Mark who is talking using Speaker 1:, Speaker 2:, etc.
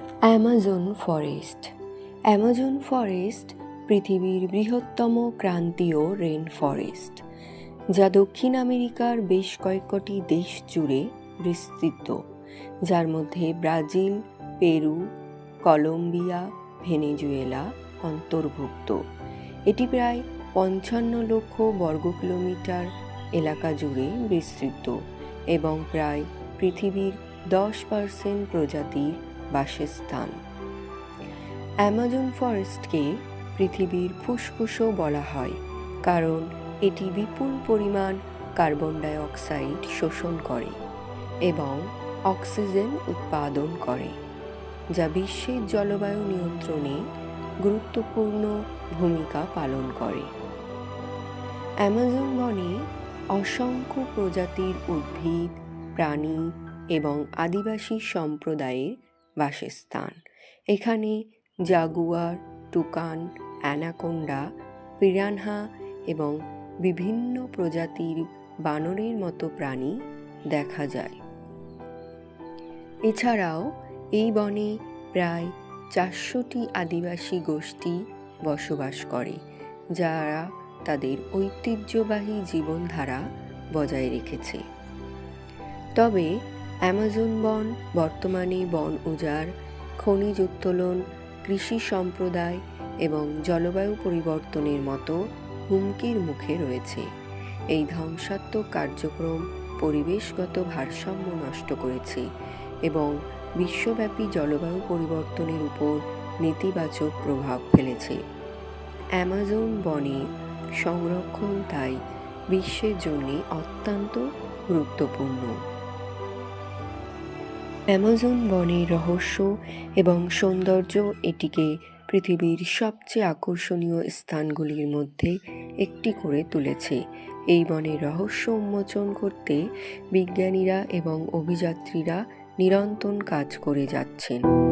Speaker 1: Amazon forest. Amazon forest পৃথিবীর বৃহত্তম ক্রান্তীয় রেন ফরেস্ট, যা দক্ষিণ আমেরিকার বেশ কয়েকটি দেশ জুড়ে বিস্তৃত, যার মধ্যে ব্রাজিল, পেরু, কলম্বিয়া, ভেনেজুয়েলা অন্তর্ভুক্ত। এটি প্রায় পঞ্চান্ন লক্ষ বর্গ কিলোমিটার এলাকা জুড়ে বিস্তৃত এবং প্রায় পৃথিবীর দশ পার্সেন্ট প্রজাতির বাসস্থান। অ্যামাজন ফরেস্টকে পৃথিবীর ফুসফুসও বলা হয়, কারণ এটি বিপুল পরিমাণ কার্বন ডাই অক্সাইড শোষণ করে এবং অক্সিজেন উৎপাদন করে, যা বিশ্বের জলবায়ু নিয়ন্ত্রণে গুরুত্বপূর্ণ ভূমিকা পালন করে। অ্যামাজন বনে অসংখ্য প্রজাতির উদ্ভিদ, প্রাণী এবং আদিবাসী সম্প্রদায়ের বাসস্থান। এখানে জাগুয়ার টুকান অ্যানাকোন্ডা, পিরানহা এবং বিভিন্ন প্রজাতির বানরের মতো প্রাণী দেখা যায়। এছাড়াও এই বনে প্রায় চারশোটি আদিবাসী গোষ্ঠী বসবাস করে, যারা তাদের ঐতিহ্যবাহী জীবনধারা বজায় রেখেছে। তবে অ্যামাজন বন, বর্তমানে বন উজাড়, খনিজ উত্তোলন, কৃষি সম্প্রদায় এবং জলবায়ু পরিবর্তনের মতো হুমকির মুখে রয়েছে। এই ধ্বংসাত্মক কার্যক্রম পরিবেশগত ভারসাম্য নষ্ট করেছে এবং বিশ্বব্যাপী জলবায়ু পরিবর্তনের উপর নেতিবাচক প্রভাব ফেলেছে। অ্যামাজন বনে সংরক্ষণ তাই বিশ্বের জন্য অত্যন্ত গুরুত্বপূর্ণ। অ্যামাজন বনের রহস্য এবং সৌন্দর্য এটিকে পৃথিবীর সবচেয়ে আকর্ষণীয় স্থানগুলির মধ্যে একটি করে তুলেছে। এই বনের রহস্য উন্মোচন করতে বিজ্ঞানীরা এবং অভিযাত্রীরা নিরন্তর কাজ করে যাচ্ছেন।